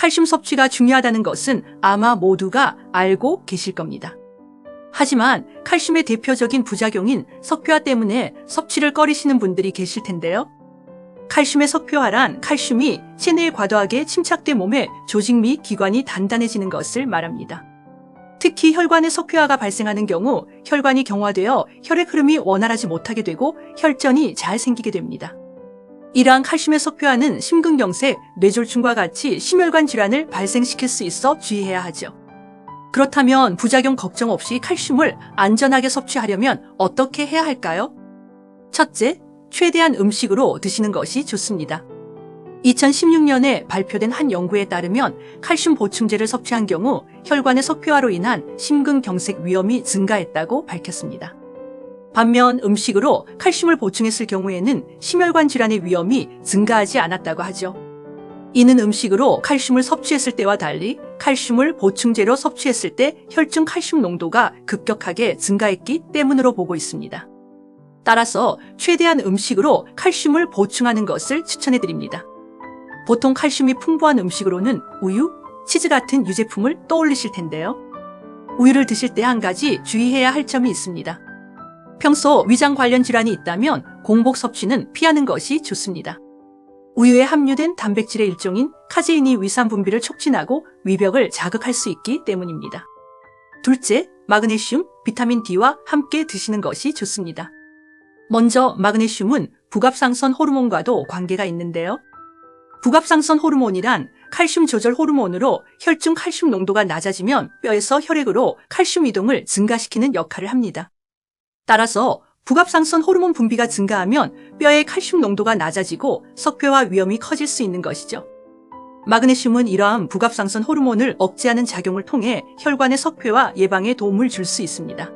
칼슘 섭취가 중요하다는 것은 아마 모두가 알고 계실 겁니다. 하지만 칼슘의 대표적인 부작용인 석회화 때문에 섭취를 꺼리시는 분들이 계실 텐데요. 칼슘의 석회화란 칼슘이 체내에 과도하게 침착돼 몸의 조직 및 기관이 단단해지는 것을 말합니다. 특히 혈관의 석회화가 발생하는 경우 혈관이 경화되어 혈액 흐름이 원활하지 못하게 되고 혈전이 잘 생기게 됩니다. 이러한 칼슘의 석회화는 심근경색, 뇌졸중과 같이 심혈관 질환을 발생시킬 수 있어 주의해야 하죠. 그렇다면 부작용 걱정 없이 칼슘을 안전하게 섭취하려면 어떻게 해야 할까요? 첫째, 최대한 음식으로 드시는 것이 좋습니다. 2016년에 발표된 한 연구에 따르면 칼슘 보충제를 섭취한 경우 혈관의 석회화로 인한 심근경색 위험이 증가했다고 밝혔습니다. 반면 음식으로 칼슘을 보충했을 경우에는 심혈관 질환의 위험이 증가하지 않았다고 하죠. 이는 음식으로 칼슘을 섭취했을 때와 달리 칼슘을 보충제로 섭취했을 때 혈중 칼슘 농도가 급격하게 증가했기 때문으로 보고 있습니다. 따라서 최대한 음식으로 칼슘을 보충하는 것을 추천해 드립니다. 보통 칼슘이 풍부한 음식으로는 우유, 치즈 같은 유제품을 떠올리실 텐데요. 우유를 드실 때 한 가지 주의해야 할 점이 있습니다. 평소 위장 관련 질환이 있다면 공복 섭취는 피하는 것이 좋습니다. 우유에 함유된 단백질의 일종인 카제인이 위산 분비를 촉진하고 위벽을 자극할 수 있기 때문입니다. 둘째, 마그네슘, 비타민 D와 함께 드시는 것이 좋습니다. 먼저 마그네슘은 부갑상선 호르몬과도 관계가 있는데요. 부갑상선 호르몬이란 칼슘 조절 호르몬으로 혈중 칼슘 농도가 낮아지면 뼈에서 혈액으로 칼슘 이동을 증가시키는 역할을 합니다. 따라서 부갑상선 호르몬 분비가 증가하면 뼈의 칼슘 농도가 낮아지고 석회화 위험이 커질 수 있는 것이죠. 마그네슘은 이러한 부갑상선 호르몬을 억제하는 작용을 통해 혈관의 석회화 예방에 도움을 줄 수 있습니다.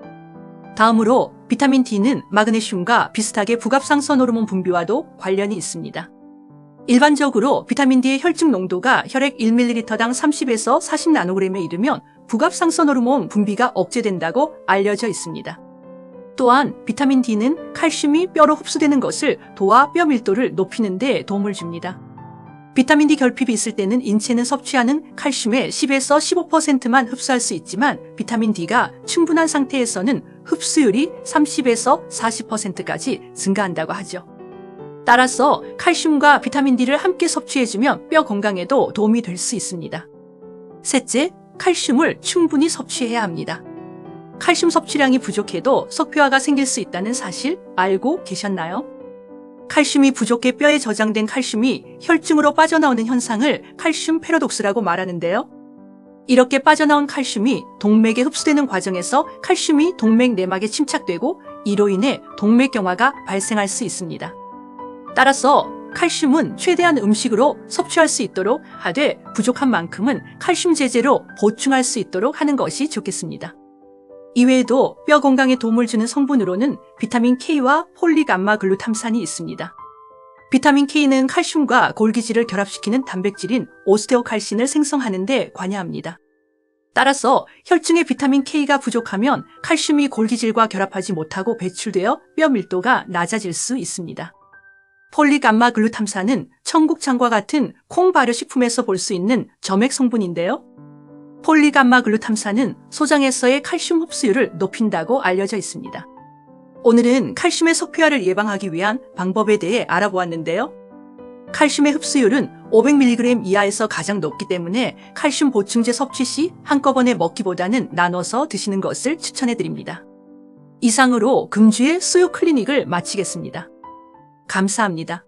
다음으로 비타민 D는 마그네슘과 비슷하게 부갑상선 호르몬 분비와도 관련이 있습니다. 일반적으로 비타민 D의 혈중 농도가 혈액 1ml당 30에서 40나노그램에 이르면 부갑상선 호르몬 분비가 억제된다고 알려져 있습니다. 또한 비타민 D는 칼슘이 뼈로 흡수되는 것을 도와 뼈 밀도를 높이는 데 도움을 줍니다. 비타민 D 결핍이 있을 때는 인체는 섭취하는 칼슘의 10에서 15%만 흡수할 수 있지만 비타민 D가 충분한 상태에서는 흡수율이 30에서 40%까지 증가한다고 하죠. 따라서 칼슘과 비타민 D를 함께 섭취해주면 뼈 건강에도 도움이 될 수 있습니다. 셋째, 칼슘을 충분히 섭취해야 합니다. 칼슘 섭취량이 부족해도 석회화가 생길 수 있다는 사실 알고 계셨나요? 칼슘이 부족해 뼈에 저장된 칼슘이 혈중으로 빠져나오는 현상을 칼슘 패러독스라고 말하는데요. 이렇게 빠져나온 칼슘이 동맥에 흡수되는 과정에서 칼슘이 동맥 내막에 침착되고 이로 인해 동맥경화가 발생할 수 있습니다. 따라서 칼슘은 최대한 음식으로 섭취할 수 있도록 하되 부족한 만큼은 칼슘 제제로 보충할 수 있도록 하는 것이 좋겠습니다. 이외에도 뼈 건강에 도움을 주는 성분으로는 비타민 K와 폴리감마 글루탐산이 있습니다. 비타민 K는 칼슘과 골기질을 결합시키는 단백질인 오스테오칼신을 생성하는 데 관여합니다. 따라서 혈중에 비타민 K가 부족하면 칼슘이 골기질과 결합하지 못하고 배출되어 뼈 밀도가 낮아질 수 있습니다. 폴리감마 글루탐산은 청국장과 같은 콩 발효 식품에서 볼 수 있는 점액 성분인데요. 폴리감마 글루탐산은 소장에서의 칼슘 흡수율을 높인다고 알려져 있습니다. 오늘은 칼슘의 석회화를 예방하기 위한 방법에 대해 알아보았는데요. 칼슘의 흡수율은 500mg 이하에서 가장 높기 때문에 칼슘 보충제 섭취 시 한꺼번에 먹기보다는 나눠서 드시는 것을 추천해 드립니다. 이상으로 금주의 수요 클리닉을 마치겠습니다. 감사합니다.